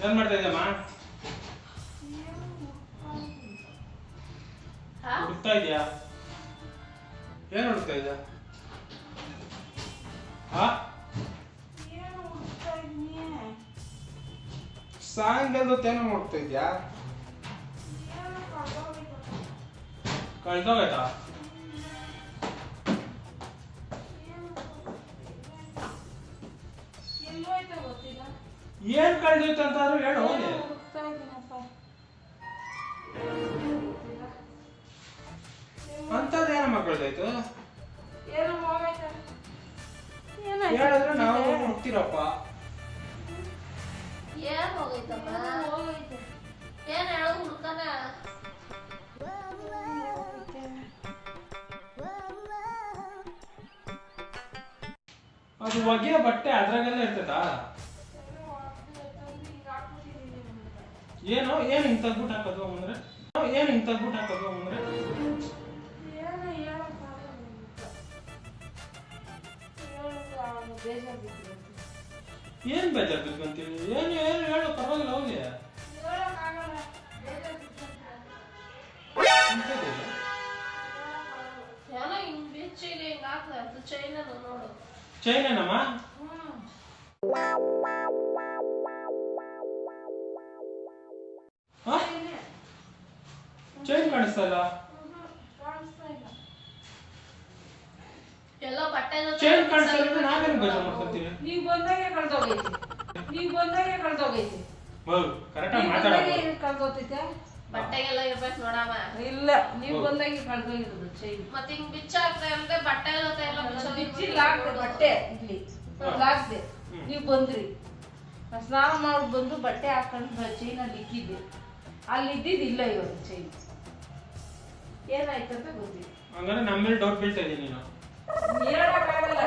ಏನ್ ಮಾಡ್ತಾ ಇದ್ದಮ್ಮ ಹುಡ್ತಾ ಇದೆಯಾ? ಏನ್ ಹುಡ್ತಾ ಸಾಯಂಕಾಲದ ಏನೋ ನೋಡ್ತಾ ಇದ್ಯಾ? ಕಳ್ದೋಗೈತಾ? ಏನ್ ಕಳ್ದಿತ್ತು ಅಂತ ಆದ್ರೂ ಹೇಳು. ಹೋಗಿ ಅಂತದೇನ ಮಕ್ಕಳ್ದಾಯ್ತು? ಕಳ್ದೋಯ್ತು ಹೇಳಿದ್ರೆ ನಾವು ಹುಡ್ತಿರಪ್ಪ ಏನ್ ಹೋಗೈತಮ್ಮ ಏನ್ ಹೇಳೋ ಹುಡ್ಕನ ಅದು ಒಗೆಯ ಬಟ್ಟೆ ಅದ್ರಾಗೆಲ್ಲ ಇರ್ತದ? ಏನೋ ಏನು ಇಂಥ ಬೂಟ್ ಹಾಕೋದು ಅಂದ್ರೆ? ಏನು ಇಂಥ ಬೂಟ್ ಹಾಕೋದು ಅಂದ್ರೆ? ಏನ್ ಬೇಜಾರ್ ಬಿದ್ಕೊಂತೀವಿ ಏನು ಏನು ಹೇಳು ಪರವಾಗಿಲ್ಲ ಹೋಗಿ. ಇಂಥದ್ದಿದೆ. ಚೈನ್ ಕಾಣಿಸ್ತಾ ಇಲ್ಲ ಎಲ್ಲೋ ಬಟ್ಟೆ ಚೈನ್ ಕಾಣಿಸ್ತಾ ಇಲ್ಲ ನಾವೇನು ಬೇಜಾರ್ ಮಾಡ್ಕೊತೀವಿ? ನೀವ್ ಬಂದಾಗೆ ಕಳ್ದೋಗೈತಿ. ನೀವು ಬಂದಾಗೆ ಕಳ್ದೋಗೈತಿ. ಹೌದು ಕರೆಕ್ಟಾಗಿ ನೀವ್ ಮಾತಾಡ ಬಂದಾಗೆ ಕಳ್ದೋತೈತೆ ಬಟ್ಟೆಗೆಲ್ಲ ಇರ್ಬೇಕು ನೋಡಮ್ಮ. ಇಲ್ಲ ನೀವು ಬಂದಾಗ ಕಳ್ದೋಗಿರೋದು ಚೈನ್. ಮತ್ತೆ ಹಿಂಗ್ ಬಿಚ್ಚ ಹಾಕ್ತಾ ಇರುತ್ತೆ ಬಟ್ಟೆ ಎಲ್ಲ ಬಿಚ್ಚೋದು ಬಿಚ್ಚಿ ಲಾಕ್ದೆ ಬಟ್ಟೆ ಇಲ್ಲಿ. ಹಾಕ್ದೆ. ನೀವ್ ಬಂದ್ರಿ. ನಾನ್ ಸ್ನಾನ ಮಾಡಿ ಬಂದು ಬಟ್ಟೆ ಹಾಕೊಂಡು ಚೈನ್ ಅಲ್ಲಿ ಇಕ್ಕಿದ್ದೆ ಅಲ್ಲಿ ಇದ್ದಿದ್ದು ಇಲ್ಲ ಇವಾಗ ಚೈನ್. ಏನಾಯ್ತಂತ ಗೊತ್ತಿಲ್ಲ. ಹಂಗಾರೆ ನಮ್ಮ ಮೇಲೆ ಡೌಟ್ ಬೀಳ್ತಾ ಇದೀನಿ ನೀನು? ಹೇಳಕ್ಕಾಗಲ್ಲ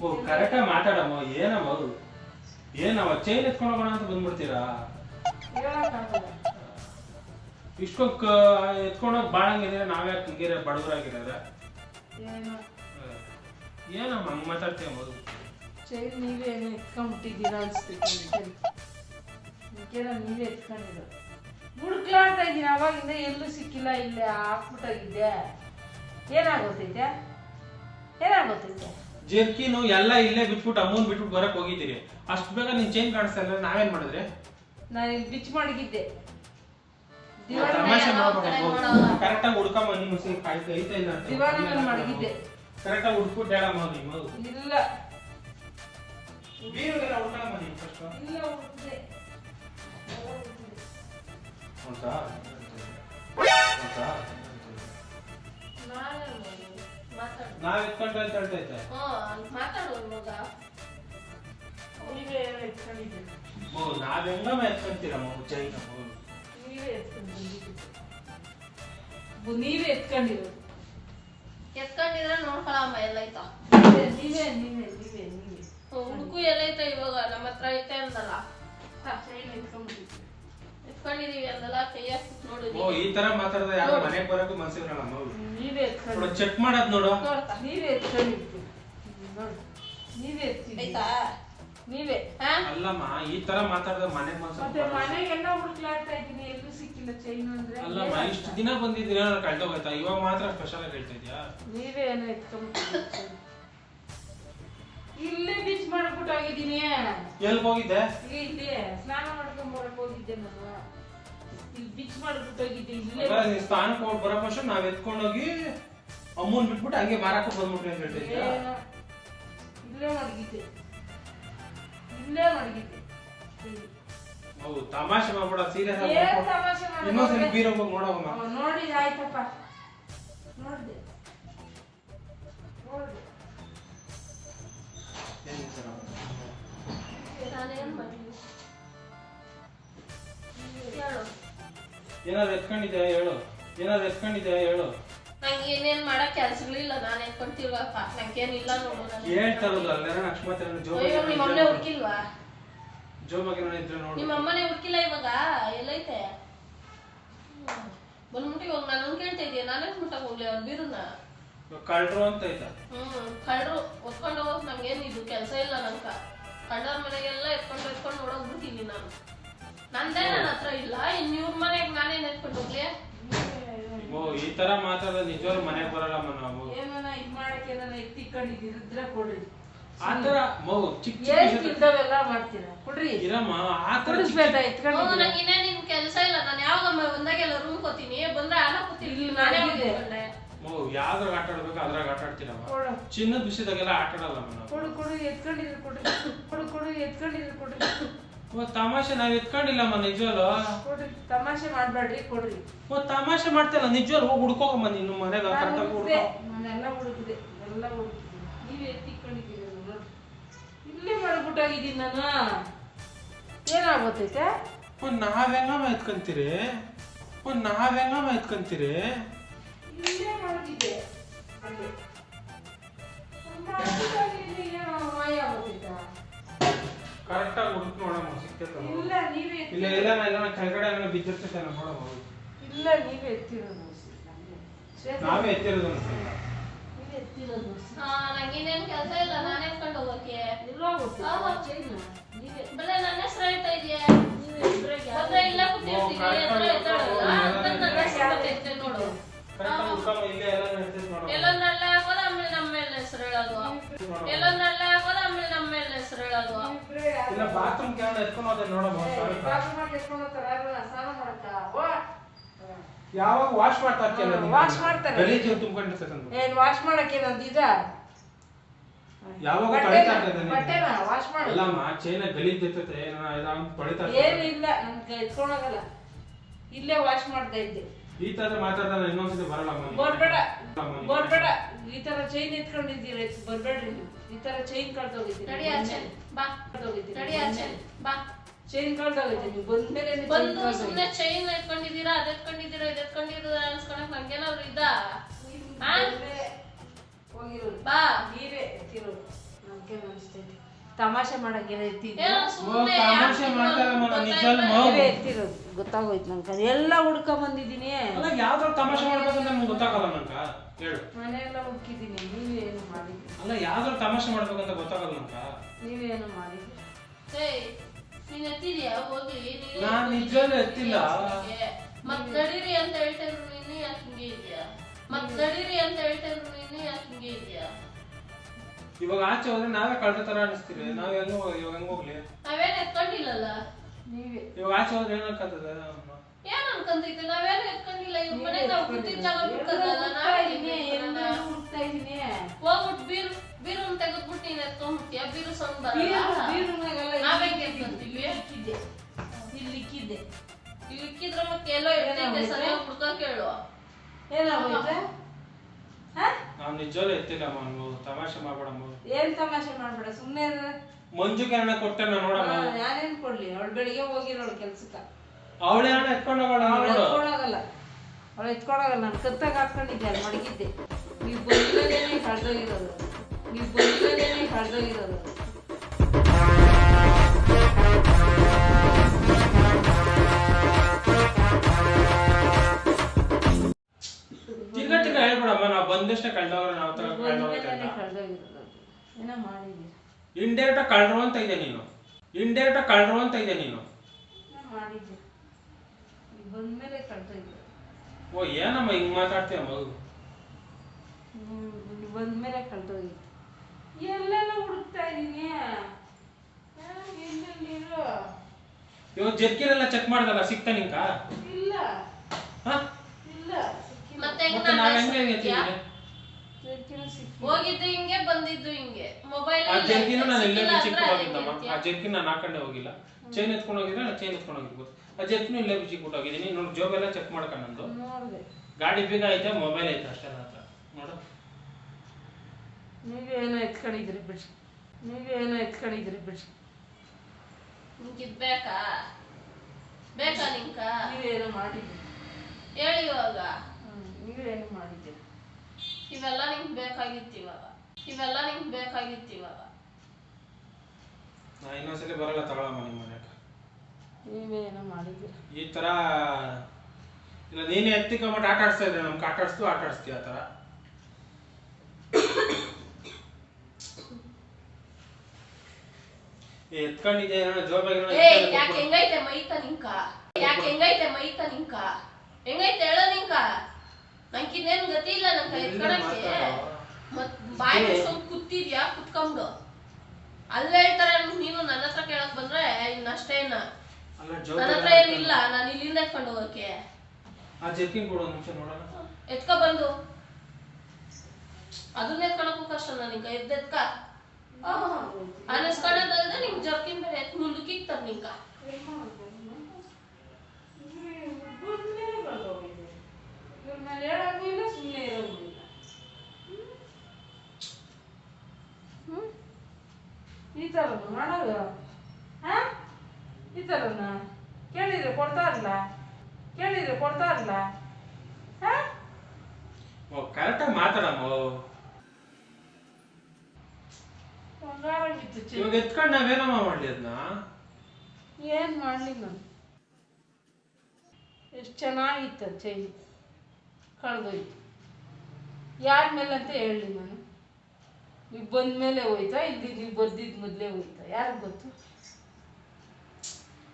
ಓ ಕರೆಕ್ಟಾಗಿ ಮಾತಾಡಮ್ಮ ಏನಮ್ಮ ಅದು? ಏನವ ಚೈನ್ ಎತ್ಕೊಂಡು ಹೋಗೋಣ ಅಂತ ಬಂದ್ಬಿಡ್ತೀರಾ? ಹೇಳಕ್ಕಾಗಲ್ಲ ಇಷ್ಟೊಂದು ಎತ್ಕೊಂಡೋಗಿ ಬಾಳಂಗಿದ್ರೆ ನಾವ್ಯಾ ಹಿಂಗಿರ ಬಡವರಾಗಿರೋದ ಏನು. ಏನಮ್ಮ ಹಂಗ್ ಮಾತಾಡ್ತೀವಿ ಮಗು ಚೈನ್ ನೀವೇ ಏನೋ ಎತ್ಕೊಂಡ್ಬಿಟ್ಟಿದ್ದೀರಾ ಅನ್ಸ್ತೈತೆ ನನಗೆ ನೀವೇ ಎತ್ಕೊಂಡಿರೋ ಹುಡುಕ್ಲಾಡ್ತಾ ಇದ್ದೀನಿ ಅವಾಗಿಂದ ಎಲ್ಲೂ ಸಿಕ್ಕಿಲ್ಲ ಇಲ್ಲೇ ಹಾಕ್ಬಿಟ್ಟಾಗಿದ್ದೆ ಏನಾಗೋತೈತೆ? ಏನಾಗೋತೈತೆ? ಜರ್ಕಿನು ಎಲ್ಲ ಇಲ್ಲೇ ಬಿಟ್ಬಿಟ್ಟು ಅಮ್ಮನ್ ಬಿಟ್ಬಿಟ್ಟು ಬರಕ್ ಹೋಗಿದ್ದೀರಿ. ಅಷ್ಟು ಬೇಗ ನಿನ್ ಚೇಂಜ್ ಕಾಣಿಸ್ತಾ ಇಲ್ಲ ನಾವೇನ್ ಮಾಡಿದ್ರೆ? ನಾನು ಇಲ್ಲಿ ಬಿಚ್ ಮಾಡಿದ್ದೆ ತಮಾಷೆ. ಮಾಡೋದು. ಕರೆಕ್ಟಾಗಿ ಹುಡ್ಕಮ್ಮ ನಿಮ್ಮ ಕಾಯ್ತಾ ಐತಾ ಇಲ್ಲ ಅಂತ. ದಿವಾನ ಮೇಲೆ ಮಡಗಿದ್ದೆ. ಕರೆಕ್ಟಾಗಿ ಹುಡ್ಕ್ಬಿಟ್ಟು ಹೇಳಮ್ಮ ಮಗು ಇಲ್ಲ. ಬೀರುಗೆಲ್ಲ ಹುಡ್ಕಮ್ಮ ನೀನು ಫಸ್ಟ್ ಇಲ್ಲ ಹುಡುಕ್ದೆ ಹೌದಾ ಹೌದಾ ನಾವ್ ಎತ್ಕೊಂಡ್ರೆ ಅಂತ ಹೇಳ್ತೈತೆ ಓ ಮಾತಾಡು ಮಗ. ನೀವೇ ಏನೋ ಎತ್ಕೊಂಡಿದ್ದೀರಿ. ಮಗು ನಾವ್ ಹೆಂಗಮ್ಮ ಎತ್ಕೊಂತೀರ ಮಗು ನೀವೇ ಎತ್ಕೊಂಡು ಬಂದಿದ್ದೀರಿ ನೀವೇ ಎತ್ಕೊಂಡಿರೋದು. ಎತ್ಕೊಂಡಿದ್ರೆ ನೋಡ್ಕೊಳಮ್ಮ ಎಲ್ಲೈತ? ನೀವೇ ನೀವೇ ನೀವೇ ನೀವೇ ಹುಡುಕು ಎಲ್ಲೈತ ಇವಾಗ? ನಮ್ಮ ಹತ್ರ ಐತೆ ಅಂದಲ್ಲ? ಚೈನ್ ಎತ್ಕೊಂಡ್ಬಿಟ್ಟಿದ್ದೀರಿ. ಎತ್ಕೊಂಡಿದೀವಿ ಅಂದಲ್ಲ ನೋಡಿ ನೋಡು ಓ ಈ ತರ ಮಾತಾಡಿದ್ರೆ ಯಾರು ಮನೆಗೆ ಬರಕ್ಕೂ ಮನ್ಸಿರಲ್ಲ ಮಗು ನೀವೇ ಎತ್ಕೊಂಡು ಚೆಕ್ ಮಾಡೋದ್ ನೋಡು. ನೋಡ್ತಾ ನೀವೇ ಎತ್ಕೊಂಡಿರ್ತೀರಿ ನೋಡು. ನೀವೇ ಎತ್ತಿದ್ದೀರಿ ಆಯ್ತಾ? ನೀವೇ ಹಾ? ಅಲ್ಲಮ್ಮ ಈ ತರ ಮಾತಾಡಿದ್ರೆ ಮನೆಗೆ ಮತ್ತೆ ಮನೆಗೆಲ್ಲ ಹುಡುಕ್ಲಾಡ್ತಾ ಇದ್ದೀನಿ ಎಲ್ಲೂ ಸಿಕ್ಕಿಲ್ಲ ಚೈನ್ ಅಂದ್ರೆ. ಅಲ್ಲಮ್ಮ ಇಷ್ಟು ದಿನ ಬಂದಿದ್ದೀರ? ಕಳ್ದೋಗೈತಾ ಇವಾಗ ಮಾತ್ರ ಸ್ಪೆಷಲ್ ಆಗಿ ಹೇಳ್ತಾ ಇದ್ಯಾ? ನೀವೇ ಏನೋ ಎತ್ಕೊಂಡ್ಬಿಟ್ಟಿದ್ದೀರಿ ಇಲ್ಲೇ ಬೀಚ್ ಮಾಡ್ಬಿಟ್ಟು ಹೋಗಿದ್ದೀನಿ. ಎಲ್ಲಿ ಹೋಗಿದ್ದೆ? ಇಲ್ಲಿ ಸ್ನಾನ ಮಾಡ್ಕೊಂಡ್ ಬರಕ್ ಹೋಗಿದ್ದೆ ನಾನು. ಬೀಚ್ ಮಾಡ್ಬಿಟ್ಟು ಹೋಗಿದ್ದೆ ಇಲ್ಲೇ ಅಂದ್ರೆ ನೀನ್ ಸ್ಥಾನಕ್ಕೆ ಹೋಗಿ ಬರೋ ಪಕ್ಷ ನಾವ್ ಎತ್ಕೊಂಡೋಗಿ ಅಮ್ಮನ್ ಬಿಟ್ಬಿಟ್ಟು ಹಂಗೆ ಮಾರಾಕ ಬಂದ್ಬಿಟ್ರಿ ಅಂತ ಹೇಳ್ತಿದ್ಯಾ ಏನೋ ಇಲ್ಲೇ ಮಡಗಿದ್ದೆ. ಇಲ್ಲೇ ಮಡಗಿದ್ದೆ. ಇಲ್ಲಿ. ಹೌದು ತಮಾಷೆ ಮಾಡ್ಬೇಡ ಸೀರಿಯಸ್ ಆಗಿ ಏನ್ ತಮಾಷೆ ಮಾಡೋದು? ಇನ್ನೊಂದ್ಸರಿ ಬೀರ್ ಹೋಗಿ ನೋಡೋಮ್ಮ ಅವ ನೋಡಿದ ಆಯ್ತಪ್ಪ. ನೋಡ್ದೆ. ನೋಡ್ದೆ. ನಾನೇನ್ ಮಾಡ್ಲಿ? ಏನಾದ್ರು ಎತ್ಕೊಂಡಿದ್ಯಾ ಹೇಳು. ಏನಾದ್ರು ಎತ್ಕೊಂಡಿದ್ಯಾ ಹೇಳು. ನಂಗೆ ಏನೇನ್ ಮಾಡಕ್ ಕೆಲ್ಸಗಳಿಲ್ಲ ನಾನು ನಂಗೇನಿಲ್ಲ ನೋಡು ಅಲ್ಲೇನ ಅಕ್ಷಮತೆ ಅಯ್ಯೋ ನಿಮ್ಮ ಅಮ್ಮನೇ ಹುಡ್ಕಿಲ್ವಾ? ಜೋಬಾಗಿ ಇದ್ರೆ ನೋಡು. ನಿಮ್ಮ ಅಮ್ಮನೇ ಹುಡ್ಕಿಲ್ಲ ಇವಾಗ? ಎಲ್ಲೈತೆ? ಬಂದ್ಬಿಟ್ಟು ಇವಾಗ ನಾನು ಕೇಳ್ತಾ ಇದೀಯ? ನಾನೇ ಮುಟ್ಟಕ್ ಹೋಗ್ಲಿ ಅವ್ರ ಬೀರುನ? ಕಳ್ರು ಅಂತ ಹ್ಮ್ ಕಳ್ರು ಒತ್ಕೊಂಡು ಹೋಗಕ್ ನಂಗೇನ್ ಇದು ಕೆಲ್ಸ ಇಲ್ಲ ನಂಗ. ಕಂಡವ್ರ ಮನೆಗೆಲ್ಲ ಎತ್ಕೊಂಡು ಎತ್ಕೊಂಡು ನೋಡೋಗ್ಬಿಟ್ಟಿನಿ ನಾನು. ನಂದೇ ನನ್ನ ಹತ್ರ ಇಲ್ಲ. ಇನ್ ಇವ್ರ ಮನೆಗ್ ನಾನೇನ್ ಎತ್ಕೊಂಡು ಹೋಗ್ಲಿ. ಓ ಈ ತರ ಮಾತಾಡೋದು ನಿಜವಾಗ್ಲೂ ಮನೆಗೆ ಬರಲ್ಲಮ್ಮ ನಾವು. ಏನಾನ ಇದ್ ಮಾಡಕ್ಕೆ ಏನಾನ ಎತ್ತಿಕೊಂಡಿದ್ರೆ ಕೊಡ್ರಿ ಆತರ ಮೌ ಚಿಕ್ಕ ಚಿಕ್ಕ ಏನ್ ಮಾಡ್ತೀರ? ಕೊಡ್ರಿ. ಇರಮ್ಮ ಆತರ ಕುಡಿಸ್ಬೇಡ ಹ್ಞೂ ಎತ್ಕೊಂಡು ನಂಗೆ ಇನ್ನೇನ್ ನಿನ್ ಕೆಲ್ಸ ಇಲ್ಲ. ನಾನು ಯಾವಾಗ ಬಂದಾಗೆಲ್ಲ ರೂಮ್ ಕೋತೀನಿ ಬಂದ್ರೆ ಆನ ಕೂತೀನಿ ಇಲ್ಲಿ ನಾನೇ ಮಲಗಿದೆ. ಹೋಗಿದ್ಕೊಂಡೆ ಮೌ ಯಾವ್ದ್ರಾಗ ಆಟ ಆಡ್ಬೇಕು ಅದ್ರಾಗ ಆಟ ಆಡ್ತೀರಮ್ಮ ಕೊಡು. ಚಿನ್ನದ ವಿಷಯದಾಗೆಲ್ಲ ಆಟ ಆಡಲ್ಲಮ್ಮ ನಾವು. ಕೊಡು ಕೊಡು ಎತ್ಕೊಂಡಿದ್ರು ಕೊಡ್ರಿ. ಕೊಡು ಕೊಡು ಎತ್ಕೊಂಡಿದ್ರು ಕೊಡ್ರಿ. ಓ ತಮಾಷೆ ನಾವ್ ಎತ್ಕೊಂಡಿಲ್ಲಮ್ಮ ನಿಜವಲ್ಲ ಕೊಡ್ರಿ ತಮಾಷೆ ಮಾಡ್ಬೇಡ್ರಿ ಕೊಡ್ರಿ. ಓ ತಮಾಷೆ ಮಾಡ್ತಲ್ಲ ನಿಜವಲ್ಲ ಹೋಗಿ ಹುಡ್ಕೋಗಮ್ಮ ನೀನು ಮನೆಗೆ ಕರೆಕ್ಟಾಗಿ ಹುಡ್ಕೋ. ನಾನೆಲ್ಲ ಹುಡುಕಿದೆ ಎಲ್ಲ ಹುಡುಕಿದೆ. ನೀವೇ ಎತ್ತಿಕೊಂಡಿದ್ದೀರ ನೋಡ್ರಿ ಇಲ್ಲೇ ಮಾಡ್ಬಿಟ್ಟಾಗಿದ್ದೀನಿ ನಾನು. ಏನಾಗೋತೈತೆ? ಓ ಎತ್ಕೊಂತೀರಿ ಓ ಎತ್ಕೊಂತೀರಿ ಇಲ್ಲೇ ಅಲ್ಲೇ ಕರೆಕ್ಟಾಗಿ ಹುಡುಕ್ ನೋಡಮ್ಮ ಸಿಕ್ತೈತೆ ಇಲ್ಲ ನೀವೇ ಇಲ್ಲ ಇಲ್ಲ ನಾ ಕೆಳಗಡೆ ಏನೋ ಬಿದ್ದಿರ್ತೈತೆ ನೋಡಮ್ಮ ಇಲ್ಲ ನೀವೇ ಎತ್ತಿರೋದು ನಾವೇ ಎತ್ತಿರೋದು ಅನ್ಸಿಲ್ಲ ನೀವೇ ಎತ್ತಿರೋದು ಹಾ ಕೆಲಸ ಕೆಲ್ಸ ಇಲ್ಲ ನಾನೇ ಎತ್ಕೊಂಡು ಹೋಗಕ್ಕೆ ಇಲ್ಲ ನೀವೇ. ಬಲೆ ನನ್ನ ಹೆಸರು ಹೇಳ್ತಾ ಇದೆಯಾ. ಇಲ್ಲ ಕೂತಿರ್ತೀನಿ ಇಲ್ಲ ಬಾತ್ರೂಮ್ ಕ್ಯಾನ್ ಎತ್ಕೊಂಡು ಹೋದ್ರೆ ನೋಡಮ್ಮ. ಯಾವಾಗ ವಾಶ್ ಮಾಡ್ತಾ ಇರ್ತೀಯಲ್ಲ ಹ್ಮ್, ನೀನು? wash ಮಾಡ್ತಾರೆ. ಗಲೀಜು. ಏನ್ ವಾಶ್ ಮಾಡಕ್ಕೆ ಇದ ಯಾವಾಗ ಬಟ್ಟೆನ- ತೊಳಿತಾ ಇರ್ತೈತೆ ನೀನು? ಬಟ್ಟೆನ ವಾಶ್ ಮಾಡು ಅಲ್ಲಮ್ಮ ಚೈನ ಗಲೀಜ್ ಇರ್ತೈತೆ ಏನೋ ಇದಾಗ್ ತೊಳಿತಾ ಇಲ್ಲ ಇಲ್ಲೇ ವಾಶ್ ಮಾಡ್ತಾ ಇದ್ದೆ ಈ ತರ ಮಾತಾಡ್ತಾರೆ ಇನ್ನೊಂದ್ಸತಿ ಬರಲ್ಲ. ಬೋರ್ಬೇಡ ಬರ್ಬೇಡ ಈ ತರ ಚೈನ್ ಎತ್ಕೊಂಡಿದ್ದೀರ ಬರ್ಬೇಡ್ರಿ ನೀವು. ಈ ತರ ಚೈನ್ ಕಳ್ದೋಗಿದ್ದೀರಿ. ಬಾ. ಬಾ. ಚೈನ್ ಕಳ್ದೋಗೈತೆ ನೀವು. ಬಂದ್ಮೇಲೆ ಬಂದು ಸುಮ್ನೆ ಚೈನ್ ಎತ್ಕೊಂಡಿದ್ದೀರಾ ಅದ್ ಎತ್ಕೊಂಡಿದ್ದೀರಾ ಇದ್ ಎತ್ಕೊಂಡಿದ್ದೀರಾ ಅನ್ಸ್ಕೊಳಕ್ ಅವ್ರು ಇದ್ದ? ಹೋಗಿರೋದು. ಬಾ. ನೀವೇ ಎತ್ತಿರೋದು. ನಮ್ಗೆ ಅನಿಸ್ತೈತಿ. ತಮಾಷೆ ಮಾಡಕ್ಕೆ ಎತ್ತಿದ್ದೆ ಓ, ಸುಮ್ನೆ ತಮಾಷೆ ಮಾಡ್ತಾರಮ್ಮ ನಾನು ಗೊತ್ತಾಯ್ತಾ? ನಿಜವಾಗ್ಲೂ ಮೌ. ನೀವೇ ಎತ್ತಿರೋದು. ಗೊತ್ತಾಗೋಯ್ತು ನಂಗೆ ಎಲ್ಲ ಹುಡ್ಕೊಂಡ್ ಬಂದಿದ್ದೀನಿ. ಯಾವ್ದಾದ್ರು ತಮಾಷೆ ಮಾಡ್ಬೇಕಂತ ನಮ್ಗೆ ಗೊತ್ತಾಗಲ್ಲ ನಂಗ. ಹೇಳು. ಮನೆಯೆಲ್ಲ ನೀವೇನು ಮಾಡಿದ್ರಿ ಅಲ್ಲ ಯಾವ್ದ್ರಾಗ ತಮಾಷೆ ಮಾಡ್ಬೇಕಂತ ಗೊತ್ತಾಗಲ್ಲ ಅಂತ ನೀವೇನು ಮಾಡಿ? ಏಯ್, ನೀನ್ ಎತ್ತಿದ್ಯಾ? ಹೋಗಿ ನೀನು ನಾನ್ ನಿಜವಾಗ್ಲೂ ಎತ್ತಿಲ್ಲ. ಮತ್ ನಡೀರಿ ಅಂತ ಹೇಳ್ತಾ ಇದ್ರು ನೀನು ಯಾಕೆ ಹಿಂಗೆ ಇದೆಯಾ ಮತ್ ನಡೀರಿ ಅಂತ ಹೇಳ್ತಾ ಇದ್ರು ನೀನು ಯಾಕೆ ಹಿಂಗೆ ಇದೆಯಾ ಇವಾಗ ಆಚೆ ಹೋದ್ರೆ ನಾವೇ ಕಳ್ದ ತರ ಅನಿಸ್ತೀವಿ ನಾವ್ ಹೆಂಗ ಇವಾಗ ಹೆಂಗ್ ಹೋಗ್ಲಿ? ನಾವೇನ್ ಎತ್ಕೊಂಡಿಲ್ಲಲ್ಲ? ನೀವೇ. ಇವಾಗ ಆಚೆ ಹೋದ್ರೆ ಏನ್ ಅನ್ಕತ್ತದ ಏನ್ ಅನ್ಕೊಂತೈತಿ ನಾವೇನು ಎತ್ಕೊಂಡಿಲ್ಲ? ಇವ್ರ ಮನೆ ನಾವು ಕೂತಿದ್ದ ಜಾಗ ಹೋಗ್ಬಿಟ್ಟು ಬೀರು ಬೀರು ತೆಗೆದ್ಬಿಟ್ಟು ನೀನ್ ಎತ್ಕೊಂಡ್ಬಿಟ್ಟಿಯ? ಬೀರು ಬೀರು- ಬರಲ್ಲ ಇಲ್ಲಿ ಇಕ್ಕಿದ್ದೆ. ಇಲ್ಲಿ ಇಕ್ಕಿದ್ರೆ ಮತ್ತೆ ಎಲ್ಲೋ ಇರ್ತೈತೆ ಸರಿಯಾಗಿ ಹುಡ್ಕೋ ಕೇಳು ಏನಾಗೋಯ್ತು ಹಾ? ನಾವ್ ನಿಜವಾಗ್ಲೂ ಎತ್ತಿಲ್ಲಮ್ಮ ನೀವು ತಮಾಷೆ ಮಾಡ್ಬೇಡಮ್ಮ. ಏನ್ ತಮಾಷೆ ಮಾಡ್ಬೇಡ ಸುಮ್ಮನೆ. ಮಂಜು ಕಿರಣ ಕೊಟ್ಟೆ ನೋಡಮ್ಮ. ನಾನೇನ್ ಕೊಡ್ಲಿ? ಅವಳು ಬೆಳಿಗ್ಗೆ ಹೋಗಿರೋಳು ಕೆಲ್ಸಕ್ಕ. ಅವಳೇ ಹಣ ಎತ್ಕೊಂಡು ಹೋಗೋಣ ಅವಳು ನೋಡು. ಎತ್ಕೊಳಗಲ್ಲ ಅವಳು ಎತ್ಕೊಳಗಲ್ಲ ನಾನು ಕತ್ತಾಗ ಹಾಕೊಂಡಿದ್ದೆ ಅಲ್ಲಿ ಮಡಗಿದ್ದೆ. ನೀವು ಕಳ್ದೋಗಿರೋದು. ನೀವು ಬಂದಿರೋದೇನೆ ಕಳ್ದೋಗಿರೋದು. ತಿರ್ಗಾ ತಿರ್ಗಾ ಹೇಳ್ಬಿಡಮ್ಮ ನಾವ್ ಬಂದಷ್ಟೇ ನಾವು ಏನೋ ಮಾಡಿದ್ದೀರಿ? ಇಂಡೈರೆಕ್ಟ್ ಕಳ್ರು ಅಂತ ಇದೆ ನೀನು. ಇಂಡೈರೆಕ್ಟ್ ಕಳ್ರು ಅಂತ ಇದೆ ನೀನು. ಕಳ್ತಾ ಬಂದ್ಮೇಲೆ ಕಳ್ದೋಗಿರೋದು ಓ ಏನಮ್ಮ ಹಿಂಗ್ ಮಾತಾಡ್ತೀಯ ಮಗು? ಬಂದ್ಮೇಲೆ ಕಳ್ತೋಗಿತ್ತು ಎಲ್ಲೆಲ್ಲ ಹುಡುಕ್ತಾ ಇದೀನಿ? ಎಲ್ಲೆಲ್ಲಿರೋ ಇವಾಗ ಜರ್ಕಿನೆಲ್ಲ ಚೆಕ್ ಮಾಡ್ದಲ್ಲ ಸಿಕ್ತಾ ನಿಂಕ? ಇಲ್ಲ. ಹಾ? ಇಲ್ಲ ಮತ್ತೆ ಹೆಂಗ್ ನಾವ್ ಹೋಗಿದ್ದು ಹಿಂಗೆ ಬಂದಿದ್ದು ಹಿಂಗೆ. ಮೊಬೈಲ್ ಆ ಜರ್ಕಿನ ನಾನು ಎಲ್ಲೇ ಹೋಗಿದ್ದಮ್ಮ ಆ ಜರ್ಕಿನ ನಾನು ಹಾಕೊಂಡೆ ಹೋಗಿಲ್ಲ. ಚೈನ್ ಎತ್ಕೊಂಡು ಹೋಗಿದ್ರೆ ನಾನು ಚೈನ್ ಎತ್ಕೊಂಡು ಹೋಗಿರ್ಬೋದು. ಆ ಜರ್ಕಿನ ಇಲ್ಲೇ ಬಿಚ್ಚಿಬಿಟ್ಟು ಹೋಗಿದ್ದೀನಿ. ನೋಡಿ ಜೋಬ್ ಎಲ್ಲ ಚೆಕ್ ಮಾಡ್ಕ ನಂದು. ಗಾಡಿ ಬೀಗ ಐತೆ ಮೊಬೈಲ್ ಐತೆ ಅಷ್ಟೇ ನನ್ನ ಹತ್ರ. ನೋಡು. ನೀವೇನೋ ಎತ್ಕೊಂಡಿದ್ರಿ ಬಿಡ್ರಿ. ನೀವೇನೋ ಎತ್ಕೊಂಡಿದ್ರಿ ಬಿಡಿ ನಿಂಗಿದ್ ಬೇಕಾ? ಬೇಕಾ ನಿಂಕ? ನೀವೇನೋ ಮಾಡಿದ್ರಿ ಹೇಳಿ ಇವಾಗ. ನೀವೇನೋ ಮಾಡಿದ್ರಿ ಇವೆಲ್ಲ ನಿಂಗ್ ಬೇಕಾಗಿತ್ತು ಇವಾಗ. ಇವೆಲ್ಲ ನಿಂಗ್ ಬೇಕಾಗಿತ್ತು ಇವಾಗ. ನಾ ಇನ್ನೊಂದ್ಸಲಿ ಬರಲ್ಲ ತಗೊಳಮ್ಮ ನಿಮ್ಮ ಮನೆಗೆ. ನೀವೇನೋ ಮಾಡಿದ್ರಿ ಈ ತರ ಇಲ್ಲ ನೀನೇ ಎತ್ತಿಕೊಂಬಿಟ್ಟು ಆಟ ಆಡಿಸ್ತಾ ಇದ್ರೆ ನಮ್ಗೆ ಆಟ ಆಡಿಸ್ತು ಆಟ ಆಡಿಸ್ತೀಯ ಆ ಥರ ಎತ್ಕೊಂಡಿದ್ದೆ ಏನೋ ಜೋಬಾಗಿ ಏ ಯಾಕೆ ಹೆಂಗೈತೆ ಮೈತ ನಿಂಕ? ಯಾಕೆ ಹೆಂಗೈತೆ ಮೈತಾ ನಿಂಕ? ಹೆಂಗೈತೆ ಹೇಳೋ ನಿಂಕ? ನಂಗಿನ್ನೇನ್ ಗತಿ ಇಲ್ಲ ನಂಕ ಎತ್ಕೊಳಕ್ಕೆ ಮತ್ ಬಾಯಿ ಮುಚ್ಕೊಂಡ್ ಕೂತಿದ್ಯಾ? ಕುತ್ಕೊಂಡು ಅಲ್ಲೇ ಹೇಳ್ತಾರೆ ನೀನು ನನ್ನ ಹತ್ರ ಕೇಳಕ್ ಬಂದ್ರೆ ಇನ್ನಷ್ಟೇನ ಅಲ್ಲ ನನ್ನ ಹತ್ರ ಏನಿಲ್ಲ ನಾನು ಇಲ್ಲಿಂದ ಎತ್ಕೊಂಡು ಹೋಗಕ್ಕೆ ಆ ಜರ್ಕಿನ್ ಕೊಡು ಒಂದು ನಿಮಿಷ ನೋಡೋಣ. ಎತ್ಕೊ ಬಂದು. ಅದನ್ನ ಎತ್ಕೊಳಕ್ಕೂ ಕಷ್ಟ ನನಗ ಎದ್ದೆತ್ಕ ಅನ್ನಿಸ್ಕೊಳ್ಳೋದಲ್ದೆ ನಿಂಗ್ ಜರ್ಕಿನ್ ಬೇರೆ ಎತ್ ಮುಂದಕ್ಕಿಗ್ ತರ್ ನಿಂಕ ಇವ್ರ ಮೇಲೆ ಹೇಳಕ್ಕೂ ಇಲ್ಲ ಸುಮ್ಮನೆ ಇರೋದು ಇಲ್ಲ? ಈ ಥರ ಮಾಡೋದು? ಹಾ? ಈ ಥರನ ಕೇಳಿದ್ರೆ ಕೊಡ್ತಾರಲ್ಲ ಕೇಳಿದ್ರೆ ಕೊಡ್ತಾರಲ್ಲ ಹಾ? ಓ ಕರೆಕ್ಟಾಗಿ ಮಾತಾಡಮ್ಮ ಇವಾಗ ಎತ್ಕೊಂಡು ನಾವೇನಮ್ಮ ಮಾಡ್ಲಿ ಅದನ್ನ ಏನು ಮಾಡಲಿ ನಾನು? ಎಷ್ಟು ಚೆನ್ನಾಗಿತ್ತು ಚೈನ್ ಕಳೆದೋಯ್ತು. ಯಾರ ಮೇಲೆ ಅಂತ ಹೇಳಿ ನಾನು? ನೀವು ಬಂದ ಮೇಲೆ ಹೋಯ್ತಾ ಇಲ್ಲಿ ನೀವು ಬರ್ದಿದ್ದು ಮೊದಲೇ ಹೋಯ್ತಾ? ಯಾರಿಗೆ ಗೊತ್ತು?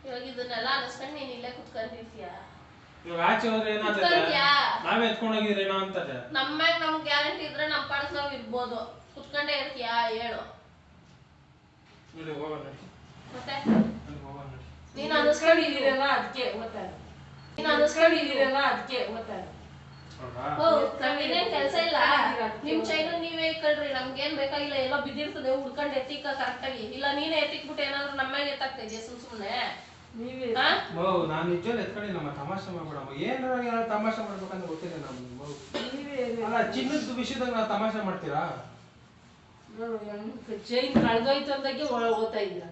ಇವಾಗ ಇದನ್ನೆಲ್ಲ ಅನಿಸ್ಕೊಂಡು ನೀನು ಇಲ್ಲೇ ಕುತ್ಕೊಂಡಿರ್ತೀಯ? ಇವಾಗ ಆಚೆ ಹೋದ್ರೆ ಏನಾಗ್ತದೆ? ನಾವೇ ಎತ್ಕೊಂಡು ಹೋಗಿದ್ರೆ ಏನೋ ಅಂತದೆ ನಮ್ಮ್ಯಾಗ ನಮ್ಗ್ ಗ್ಯಾರಂಟಿ ಇದ್ರೆ ನಮ್ ಪಾಡಕ್ ನಾವ್ ಇರ್ಬೋದು. ಕುತ್ಕೊಂಡೇ ಇರ್ತೀಯಾ? ಹೇಳು. ನೋಡಿ ಹೋಗೋಣ. ಮತ್ತೆ? ಹೋಗೋಣ. ನೀನ್ ಅನ್ನಿಸ್ಕೊಂಡಿದ್ದೀರ ಅನ್ನಿಸ್ಕೊಂಡಿದ್ದೀರಲ್ಲ ಅದಕ್ಕೆ ಓದ್ತಾರೆ ನೀನ್ ಅನ್ನಿಸ್ಕೊಂಡಿದ್ದೀರ ಅದಕ್ಕೆ ಓದ್ತಾರೆ ಹೌದಾ? ನಮ್ಗೇನೇನ್ ಕೆಲ್ಸ ಇಲ್ಲ. ನಿಮ್ ಚೈನು ನೀವೇ ಇಕ್ಕಳ್ರಿ ನಮ್ಗೇನ್ ಬೇಕಾಗಿಲ್ಲ ಎಲ್ಲ ಬಿದ್ದಿರ್ತದೆ ಹುಡ್ಕೊಂಡ್ ಕರೆಕ್ಟ್ ಆಗಿ. ಇಲ್ಲ ನೀನೇ ಎತ್ತಿಕ್ಬಿಟ್ಟು ಏನಾದ್ರು ನಮ್ಮ್ಯಾಗ ಎತ್ತಾಗ್ತಾ ಇದೆಯಾ ಸುಮ್ ಸುಮ್ನೆ? ನಾನು ನಿಜವಾಗ್ಲೂ ಎತ್ಕೊಂಡು ನಮ್ಮ ತಮಾಷೆ ಮಾಡ್ಬೇಡ ಏನಾರ ಏನಾರ ತಮಾಷೆ ಮಾಡ್ಬೇಕಂತ ಗೊತ್ತಿಲ್ಲ ನಮ್ಗೆ. ಅಲ್ಲ ಚಿನ್ನದ ವಿಷಯದಾಗ ನಾವು ತಮಾಷೆ ಮಾಡ್ತೀರಾ? ಚೈನ್ ಕಳೆದೋಯ್ತು ಅಂದಾಗೆ ಒಳಗೆ ಓದ್ತಾ ಇದ್ದೀರಾ.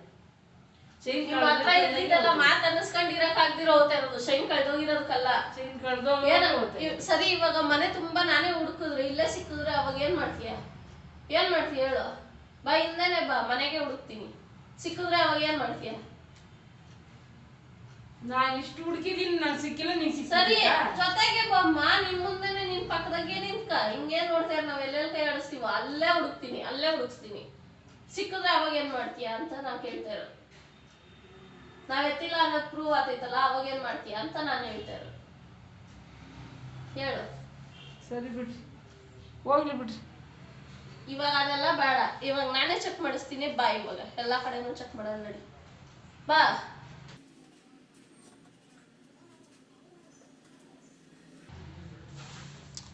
ಚೈನ್ ನಿಮ್ ಹತ್ರ ಇದ್ದಿದ್ದೆಲ್ಲ ಮಾತ್ ಅನ್ನಿಸ್ಕೊಂಡಿರಕ್ ಆಗ್ದಿರೋ ಹೋಗ್ತಾ ಇರೋದು ಶೈನ್ ಕಳ್ದೋಗಿರೋದಕ್ಕಲ್ಲ ಏನ ಸರಿ ಇವಾಗ ಮನೆ ತುಂಬಾ ನಾನೇ ಹುಡುಕಿದ್ರು. ಇಲ್ಲೇ ಸಿಕ್ಕಿದ್ರೆ ಅವಾಗ ಏನ್ ಮಾಡ್ತೀಯ? ಏನ್ ಮಾಡ್ತೀಯ ಹೇಳು? ಬಾ ಹಿಂದೆನೆ ಬಾ. ಮನೆಗೆ ಹುಡುಕ್ತೀನಿ. ಸಿಕ್ಕಿದ್ರೆ ಅವಾಗ ಏನ್ ಮಾಡ್ತೀಯ? ನಾನ್ ಇಷ್ಟು ಹುಡುಕಿದೀನಿ ನಾನು ಸಿಕ್ಕಿಲ್ಲ ನೀನ್ ಸರಿ ಸಿಕ್ಕಿದ್ಯಾ? ಜೊತೆಗೆ ಬಮ್ಮ ನಿನ್ ಮುಂದೆನೆ ನಿನ್ ಪಕ್ಕದಾಗೆ ನಿಂತ್ಕ? ಹಿಂಗೇನ್ ನೋಡ್ತೀರ ನಾವ್ ಎಲ್ಲೆಲ್ಲಿ ಕೈ ಆಡಿಸ್ತೀವೋ ಅಲ್ಲೇ ಹುಡುಕ್ತೀನಿ ಅಲ್ಲೇ ಹುಡುಕ್ತೀನಿ ಸಿಕ್ಕಿದ್ರೆ ಅವಾಗ ಏನ್ ಮಾಡ್ತೀಯ ಅಂತ ನಾನ್ ಕೇಳ್ತಾ ಇರೋದು. ನಾವ್ ಎತ್ತಿಲ್ಲ ಅನ್ನೋದು ಪ್ರೂವ್ ಆತೈತಲ್ಲ ಅವಾಗ ಏನ್ ಮಾಡ್ತೀಯ ಅಂತ ನಾನು ಹೇಳ್ತಾ ಇರೋದು. ಹೇಳು. ಸರಿ ಬಿಡ್ರಿ. ಹೋಗ್ಲಿ ಬಿಡ್ರಿ. ಇವಾಗ ಅದೆಲ್ಲ ಬೇಡ. ಇವಾಗ ನಾನೇ ಚೆಕ್ ಮಾಡಿಸ್ತೀನಿ ಬಾ ಇವಾಗ. ಎಲ್ಲಾ ಕಡೆನೂ ಚೆಕ್ ಮಾಡೋಣ ನಡಿ. ಬಾ.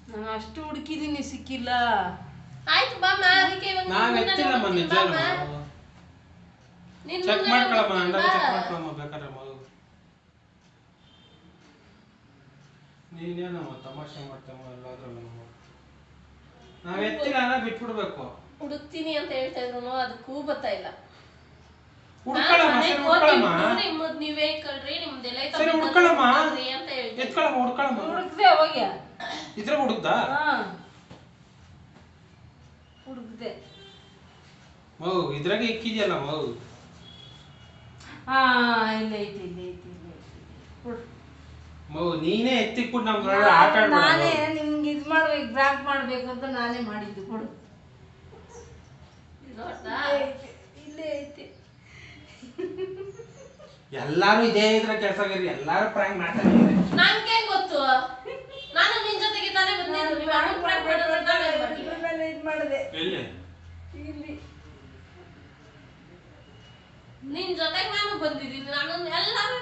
ನಾನು ಅಷ್ಟು ಹುಡುಕಿದೀನಿ ಸಿಕ್ಕಿಲ್ಲ. ಆಯ್ತು ಬಾಮ್ಮ. ಅದಕ್ಕೆ ಇವಾಗ ನಾವ್ ನಿಜ. ನಿನ್ ಚೆಕ್ ಮಾಡ್ಕೊಳಮ್ಮ ಅಂದಾಗ ಚೆಕ್. ಮಾಡ್ಕೊಳಮ್ಮ ಬೇಕಾದ್ರೆ ಮಗು ನೀನೇನಮ್ಮ ತಮಾಷೆ ಮಾಡ್ತಮ್ಮ ಎಲ್ಲಾದ್ರಲ್ಲೂ? ನಾವ್ ಎತ್ತಿಲ್ಲ ಅಂದ್ರೆ ಬಿಟ್ಬಿಡ್ಬೇಕು. ಹುಡುಕ್ತೀನಿ ಅಂತ ಹೇಳ್ತಾ ಇದ್ರು ಅದಕ್ಕೂ ಬರ್ತಾ ಇಲ್ಲ. ನಿಮ್ಮದ್ ನೀವೇ ಕಳ್ರಿ ನಿಮ್ದೆಲ್ಲ ಹುಡ್ಕೊಳಮ್ಮ. ಅಂತ ಹೇಳ್ತೀನಿ. ಎತ್ಕೊಳಮ್ಮ ಹುಡ್ಕೊಳಮ್ಮ. ಹುಡುಕ್ದೆ ಅವಾಗ. ಇದ್ರೆ ಹುಡುಕ್ದಾ? ಹಾ. ಹುಡುಕ್ದೆ. ಮಗು ಇದ್ರಾಗೆ ಇಕ್ಕಿದ್ಯಲ್ಲ ಮಗು? ಹಾ ಇಲ್ಲ ಐತಿ ಇಲ್ಲ ಐತಿ ಇಲ್ಲ ಐತಿ ಕೊಡು. ಮಗು ನೀನೇ ಎತ್ತಿಕ್ಬಿಟ್ಟು ನಮ್ ಆಟ ನಾನೇ ನಿಮ್ಗೆ ಇದು ಮಾಡ್ಬೇಕು ಬ್ರ್ಯಾಂಕ್ ಮಾಡ್ಬೇಕು ಅಂತ ನಾನೇ ಮಾಡಿದ್ದು ಕೊಡು? ಇಲ್ಲೇ ಐತಿ ಎಲ್ಲಾರು ಇದೇ ಇದ್ರ ಕೆಲಸ ಎಲ್ಲಾರು ಪ್ರಾಂಕ್ ಮಾಡ್ತಾರೆ ನನ್ಗೆ ನಂಗೆ ಗೊತ್ತು? ನಾನು ನಿನ್ ಜೊತೆಗೆ ತಾನೇ ಬಂದಿದ್ದು ನೀವು ಅಣ್ಣನ್ prank ಮಾಡೋದು ನಾವ್ ಏನ್ ಮಾಡ್ತೀವಿ? ಮೇಲೆ ಇದು ಮಾಡಿದೆ. ಎಲ್ಲಿ? ನಿನ್ ಜೊತೆಗ್ ನಾನು ಬಂದಿದ್ದೀನಿ. ನಾನು ಎಲ್ಲಾರು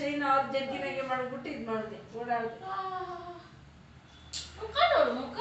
ಚೈನ್ ಅವ್ರ ಜಗ್ಗಿನಾಗೆ ಮಾಡ್ಬಿಟ್ಟು ಇದ್ ಮಾಡಿದೆ. ಮುಖ ನೋಡು ಮುಖ.